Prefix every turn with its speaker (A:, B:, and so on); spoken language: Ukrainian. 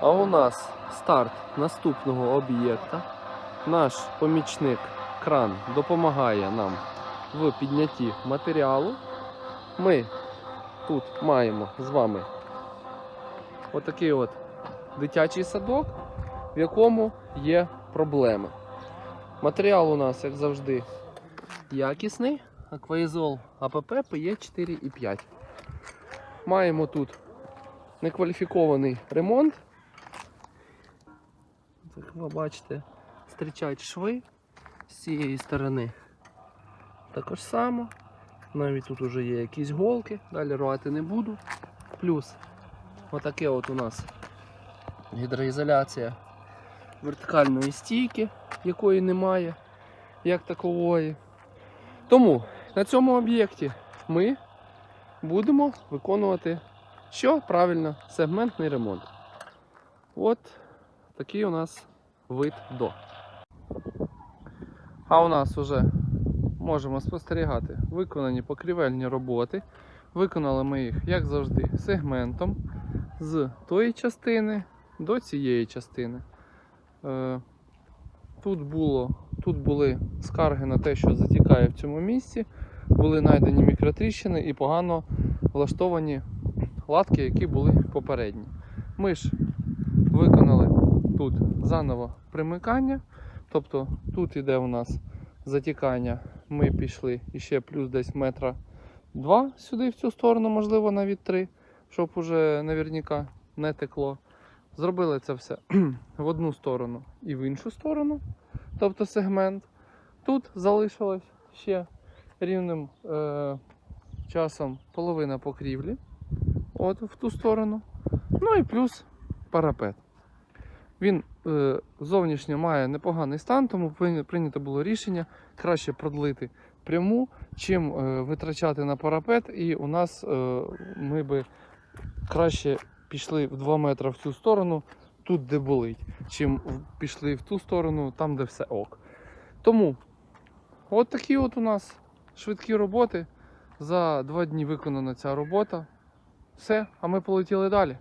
A: А у нас старт наступного об'єкта. Наш помічник кран допомагає нам в піднятті матеріалу. Ми тут маємо з вами отакий от дитячий садок, в якому є проблеми. Матеріал у нас, як завжди, якісний. Акваїзол АПП PE 4,5. Маємо тут некваліфікований ремонт. Як ви бачите, зустрічають шви з цієї сторони. Також само. Навіть тут вже є якісь голки, далі рвати не буду. Плюс отаке от у нас гідроізоляція вертикальної стійки, якої немає, як такової. Тому на цьому об'єкті ми будемо виконувати що правильно сегментний ремонт. От такий у нас вид до. А у нас вже можемо спостерігати виконані покрівельні роботи. Виконали ми їх, як завжди, сегментом з тої частини до цієї частини. Е, Тут, було, тут були скарги на те, що затікає в цьому місці, були знайдені мікротріщини і погано влаштовані латки, які були попередні. Ми ж виконали тут заново примикання, тобто тут іде у нас затікання, ми пішли іще плюс десь метра два сюди в цю сторону, можливо, навіть три, щоб уже наверняка не текло. Зробили це все в одну сторону і в іншу сторону, тобто сегмент. Тут залишилось ще рівним е, часом половина покрівлі, от в ту сторону. Ну і плюс парапет. Він е, зовнішньо має непоганий стан, тому прийнято було рішення краще продлити пряму, чим е, витрачати на парапет. І у нас е, ми би краще пішли в 2 метри в цю сторону, тут де болить, чим пішли в ту сторону, там де все ок. Тому от такі от у нас швидкі роботи. За два дні виконана ця робота. Все, а ми полетіли далі.